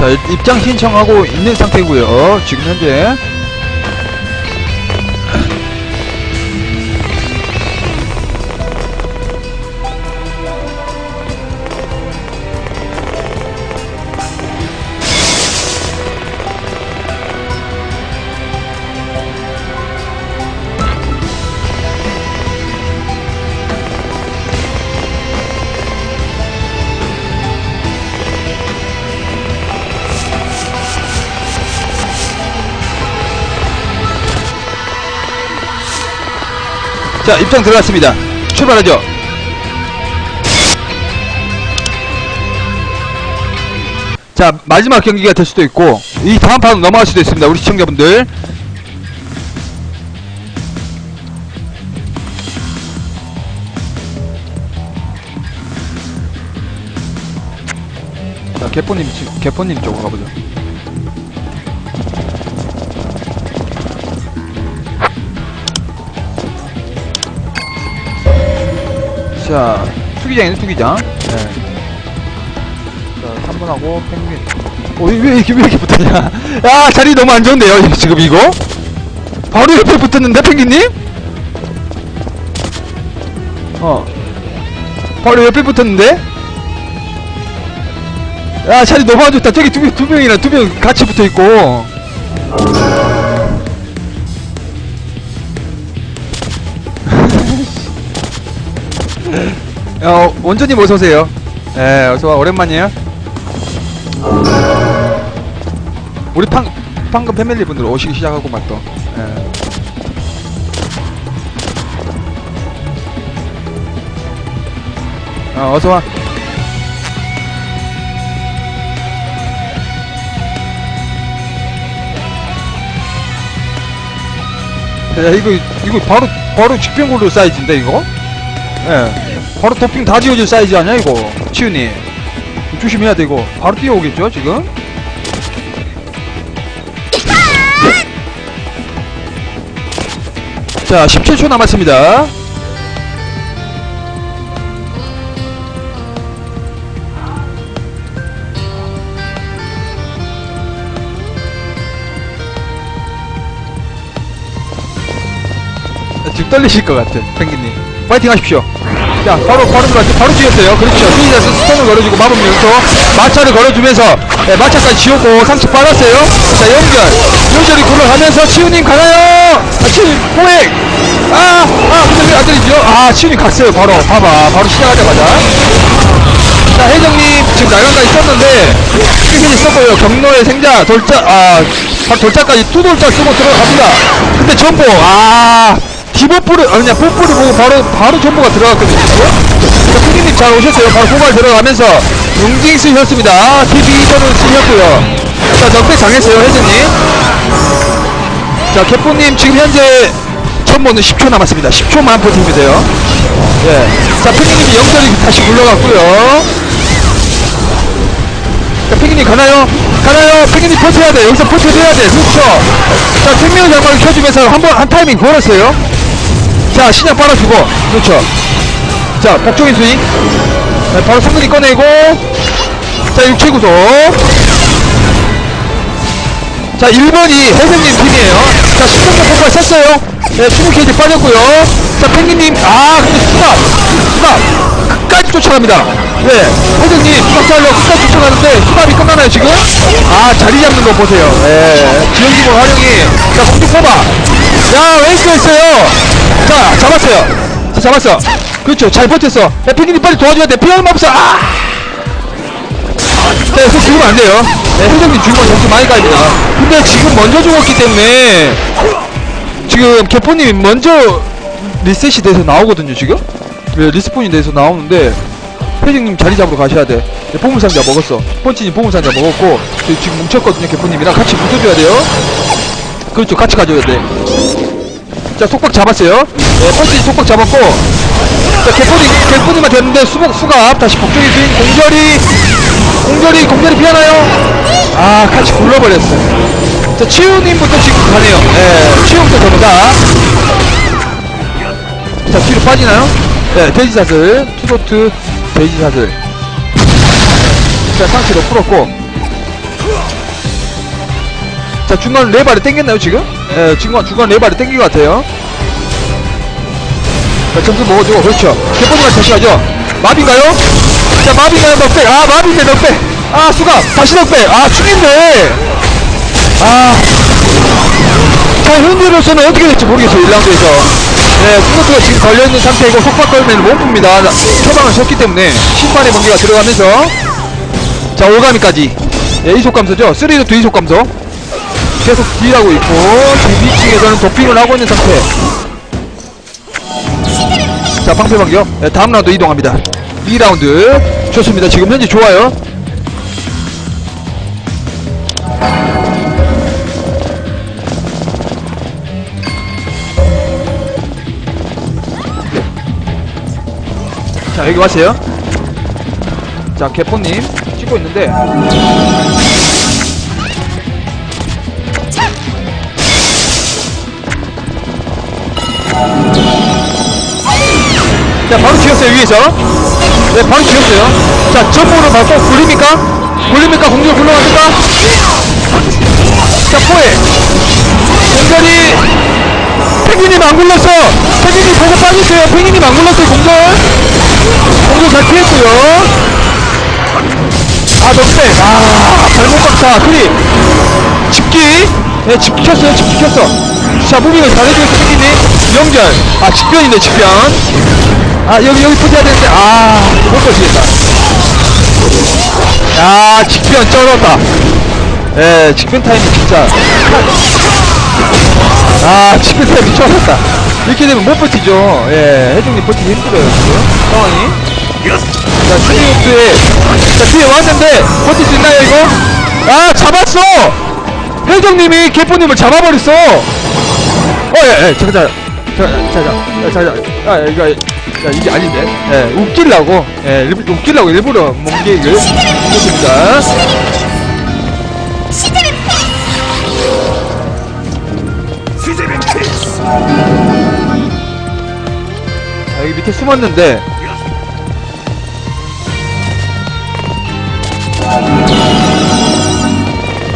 자, 입장 신청하고 있는 상태고요 지금 현재. 자, 입장 들어갔습니다. 출발하죠. 자, 마지막 경기가 될 수도 있고, 이 다음 판으로 넘어갈 수도 있습니다. 우리 시청자분들. 자, 개포님, 지- 개포님 쪽으로 가보죠. 자, 투기장이네, 투기장. 네. 자, 3번하고 펭귄. 어, 왜 이렇게, 왜 이렇게 붙었냐? 야, 자리 너무 안 좋은데요, 지금 이거? 바로 옆에 붙었는데, 펭귄님? 어. 바로 옆에 붙었는데? 야, 자리 너무 안 좋다. 저기 두, 명- 두 명이나 두 명 같이 붙어 있고. 어, 원조님 어서오세요. 예, 어서와, 오랜만이에요. 우리 방, 방금 패밀리 분들 오시기 시작하고만 또. 예. 어, 어서와. 야, 이거, 이거 바로, 바로 직병골로 사이즈인데, 이거? 예. 바로 도핑 다 지워질 사이즈 아니야, 이거? 치우님. 조심해야 돼, 이거. 바로 뛰어오겠죠, 지금? 자, 17초 남았습니다. 지금 떨리실 것 같아, 펭귄님. 파이팅 하십시오. 자, 바로, 바로 들어왔죠. 바로 지었어요. 그렇죠. 스위자스 스톤을 걸어주고 마법 연소, 마차를 걸어주면서, 네, 마차까지 지웠고, 상치 빨았어요. 자, 연결. 연결이 굴러가면서, 치우님 가나요? 아, 치우님, 포획! 아, 아, 근데 왜안 때리죠? 아, 치우님 갔어요. 바로. 봐봐. 바로 시작하자마자. 자, 혜정님, 지금 날간까지 썼는데, 끝까지 썼고요. 경로의 생자, 돌자, 아, 돌자까지 투돌자 쓰고 들어갑니다. 근데 전보, 아, 디버프를, 아니, 그냥 뽀뽀를 보고 바로, 바로 전보가 들어갔거든요. 자, 피디님 잘 오셨어요. 바로 고발 들어가면서, 용징 쓰셨습니다. 아, TV 전을 쓰셨고요. 자, 넉백 당했어요, 혜정님. 자, 개포님, 지금 현재, 전보는 10초 남았습니다. 10초만 버티면 돼요. 예. 자, 피디님이 영절이 다시 물러갔고요. 자, 펭귄이 가나요? 가나요? 펭귄이 버텨야 돼. 여기서 버텨줘야 돼. 그렇죠. 자, 생명 장막을 켜주면서 한 번, 한 타이밍 걸었어요. 자, 신약 빨아주고. 그렇죠. 자, 복종인 스윙. 네, 바로 상근이 꺼내고. 자, 육체구도. 자, 1번이 혜생님 팀이에요. 자, 16번 폭발 쳤어요. 네, 20케이지 빠졌고요. 자, 펭귄님, 아, 근데 수납! 수납! 끝까지 쫓아갑니다. 네, 혜생님, 수납하려고 끝까지 쫓아가는데, 수납이 끝나나요, 지금? 아, 자리 잡는 거 보세요. 네, 지연기본 활용이. 자, 공중 뽑아. 야, 웨이스 했어요. 자, 잡았어요. 자, 잡았어. 그렇죠, 잘 버텼어. 야, 펭귄님 빨리 도와줘야 돼. 피할 없어. 아! 네, 그 죽으면 안 돼요. 네, 회장님 죽으면 점수 많이 까입니다. 근데 지금 먼저 죽었기 때문에 지금 개포님이 먼저 리셋이 돼서 나오거든요, 지금? 네, 리스폰이 돼서 나오는데 회장님 자리 잡으러 가셔야 돼. 네, 보물상자 먹었어. 펀치님 보물상자 먹었고 지금 뭉쳤거든요, 개포님이랑 같이 붙어줘야 돼요. 그렇죠, 같이 가줘야 돼. 자, 속박 잡았어요. 네, 펀치 속박 잡았고 자, 개포님, 개포님만 됐는데 수박, 수갑 다시 복종이 스윙 공절이 공절이 공절이 피하나요? 아 같이 굴러버렸어요 자 치우님부터 지금 가네요 예 치우부터 전부 다 자 뒤로 빠지나요? 네 돼지사슬 투도트 돼지사슬 자 상체로 풀었고 자, 중간 레바를 땡겼나요, 지금? 예, 중간, 중간 레바를 땡긴 것 같아요. 자, 점수 먹어주고, 그렇죠. 개포지가 다시 가죠. 마비인가요? 자, 마비인가요? 넉백. 아, 마비인데 넉백. 아, 수가. 다시 넉백. 아, 죽인데. 아. 자, 현재로서는 어떻게 될지 모르겠어요, 1라운드에서. 네, 궁극기가 지금 걸려있는 상태이고, 속박 걸면 못 풉니다. 처방을 썼기 때문에, 심판의 번개가 들어가면서, 자, 오가미까지. 예, 이속 감소죠? 3도 2속 감소. 계속 딜하고 있고, 지금 2층에서는 도핑을 하고 있는 상태. 자, 방패 반격. 예, 다음 라운드 이동합니다. 2라운드. 좋습니다. 지금 현재 좋아요. 자, 여기 왔어요. 자, 개포님 찍고 있는데. 자, 바로 지었어요, 위에서. 네, 바로 지었어요. 자, 전보로 맞고 굴립니까? 굴립니까? 공격 굴러갑니까? 자, 포에. 공절이. 펭귄님 안 굴렀어! 펭귄님 보고 빠졌어요! 펭귄님 안 굴렀어요, 공절! 공격 잘 피했고요. 아, 넉백. 아, 발목 박차. 크리. 집기. 네, 집기 켰어요. 집기 켰어. 자, 무빙을 잘해주고 펭귄님. 연결. 아, 직변이네, 직변. 아, 여기, 여기 포지해야 되는데, 아, 못 버티겠다. 야, 직변 쩔었다. 예, 직변 타임이 진짜. 아, 직변 타임이 쩔었다. 이렇게 되면 못 버티죠. 예, 혜중님 버티기 힘들어요, 지금. 상황이. 자, 스니우스에. 자, 뒤에 왔는데, 버틸 수 있나요, 이거? 아, 잡았어! 혜정님이 개포님을 잡아버렸어! 어, 예, 예, 잠깐, 잠깐. 자, 자, 자, 아, 이거, 야, 이게 아닌데. 예, 웃기려고, 예, 일, 웃기려고 일부러 몽개를 했습니다. 자, 여기 밑에 숨었는데.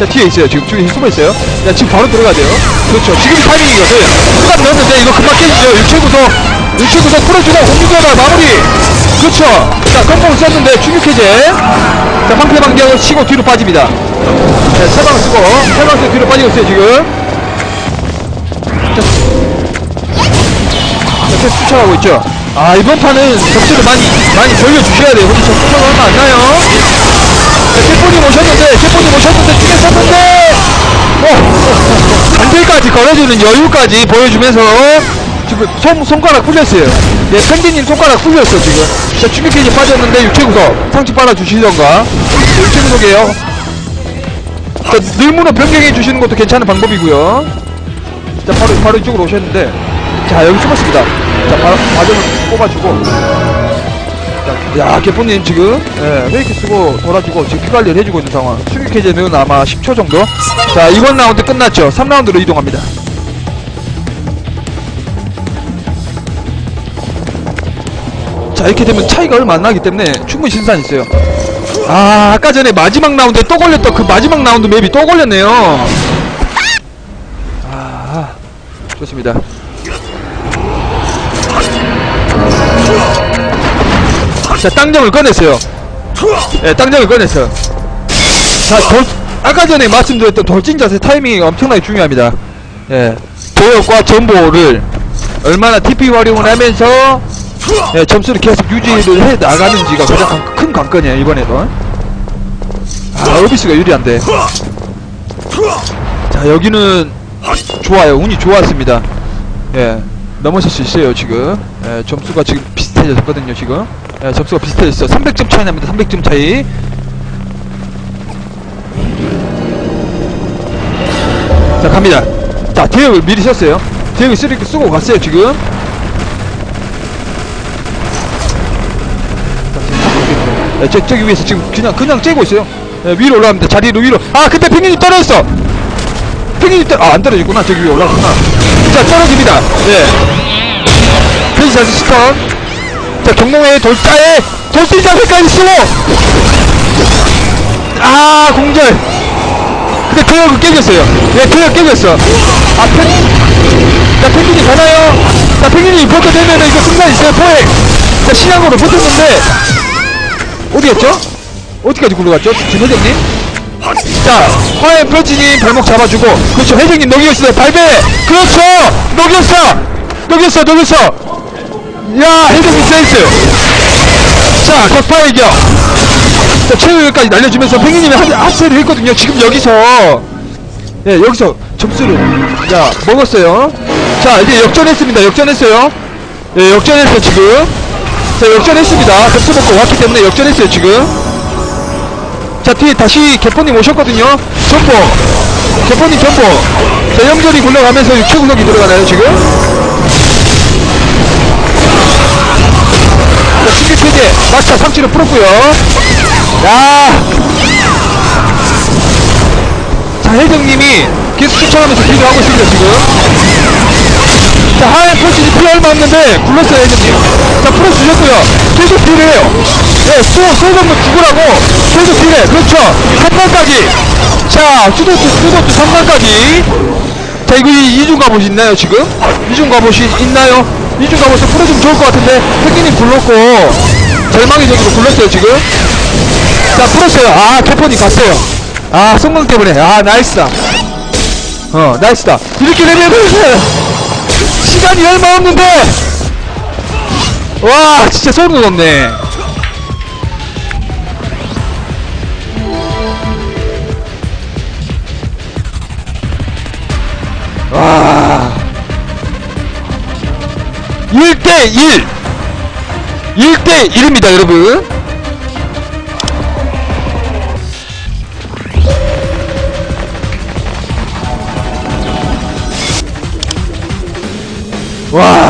자, 뒤에 있어요. 지금 뒤에 숨어 있어요. 야, 지금 바로 들어가야 돼요. 그렇죠. 지금 타이밍이거든. 순간 넣었는데 이거 금방 깨지죠. 육체구도, 육체구도 풀어주고 공중전화 마무리. 그렇죠. 자, 껌뽕 썼는데 충격해제. 자, 방패 방향을 치고 뒤로 빠집니다. 자, 세방을 쓰고 세방을 뒤로 빠지고 있어요, 지금. 자, 자, 계속 쫓아가고 있죠. 아, 이번 판은 점수를 많이, 많이 돌려주셔야 돼요. 우리 점수가 얼마 안 나요. 캐포님 오셨는데, 중에 썼는데, 어, 반대까지 걸어주는 여유까지 보여주면서, 지금 손, 손가락 풀렸어요. 네, 펭귄님 손가락 풀렸어, 지금. 자, 충격기지 빠졌는데, 육체 구석, 상치 빨아주시던가. 자, 육체 구석이에요. 자, 늘문을 변경해 주시는 것도 괜찮은 방법이고요. 자, 바로, 바로 이쪽으로 오셨는데, 자, 여기 숨었습니다. 자, 바로, 과정을 뽑아주고. 자, 야, 개포님 지금, 예, 페이크 쓰고 돌아주고, 지금 피 관리를 해주고 있는 상황. 해제는 아마 10초 정도? 자, 이번 라운드 끝났죠. 3라운드로 이동합니다. 자, 이렇게 되면 차이가 얼마 안 나기 때문에 충분히 신선이 있어요. 아, 아까 전에 마지막 라운드에 또 걸렸던 그 마지막 라운드 맵이 또 걸렸네요. 아, 좋습니다. 자, 땅정을 꺼냈어요. 예, 땅정을 꺼냈어요. 자, 돌, 아까 전에 말씀드렸던 돌진 자세 타이밍이 엄청나게 중요합니다. 예, 도역과 전보를 얼마나 TP 활용을 하면서 예, 점수를 계속 유지를 해 나가는지가 가장 관- 큰 관건이에요, 이번에도. 아, 어비스가 유리한데. 자, 여기는 좋아요. 운이 좋았습니다. 예, 넘어설 수 있어요, 지금. 예, 점수가 지금 비슷해졌거든요, 지금. 예, 점수가 비슷해졌어. 300점 차이 납니다, 300점 차이. 자, 갑니다. 자, 대역을 미리 썼어요. 대역을 쓰리 쓰고 갔어요, 지금. 예, 저, 저기 위에서 지금 그냥, 그냥 째고 있어요. 예, 위로 올라갑니다. 자리로 위로. 아, 그때 펭귄이 떨어졌어! 펭귄이 떨, 아, 안 떨어졌구나. 저기 위에 올라갔구나. 자, 떨어집니다. 예. 페이지 자세 스턴. 자, 경동의 돌자에 돌진 자세까지 쓰고! 아, 공절! 근데 교역은 깨졌어요. 예, 교역 깨졌어. 아, 펭, 자, 펭귄이 가나요? 자, 펭귄이 버텨내면 이거 승산 있어요, 포획. 자, 신앙으로 버텼는데, 어디 갔죠? 어디까지 굴러갔죠? 김회장님? 자, 화해 펼치님 발목 잡아주고, 그렇죠, 회장님 녹였어요, 발배! 그렇죠! 녹였어! 녹였어, 녹였어! 야, 회장님 센스! 자, 격파 이겨! 자, 최후까지 날려주면서 펭귄님이 한, 합세를 했거든요. 지금 여기서, 예, 여기서 점수를, 자, 먹었어요. 자, 이제 역전했습니다. 역전했어요. 예, 역전했어, 지금. 자, 역전했습니다. 점수 먹고 왔기 때문에 역전했어요, 지금. 자, 뒤에 다시 개포님 오셨거든요. 전보. 개포님 전보. 자, 연결이 굴러가면서 육체구석이 들어가나요, 지금? 체제. 마차 상치를 풀었고요. 야! 자, 혜정님이 계속 쫓아가면서 딜을 하고 있습니다, 지금. 자, 하얀 펀치지 피 얼마 없는데, 굴렀어요, 혜정님. 자, 풀어주셨고요. 계속 딜해요. 예, 쏘, 쏘정도 죽으라고. 계속 딜해. 그렇죠. 3단까지. 자, 수도트, 수도트 3단까지. 자, 이거 이- 이중 갑옷 있나요, 지금? 이중 갑옷이 있나요? 이중 갑옷을 풀어주면 좋을 것 같은데, 펭귄님 굴렀고, 절망의 적으로 굴렀어요, 지금. 자, 풀었어요. 아, 캐폰이 갔어요. 아, 성공 때문에. 아, 나이스다. 어, 나이스다. 이렇게 되면은, 시간이 얼마 없는데! 와, 진짜 소름 돋네. 1대1! 1대1입니다, 여러분. 와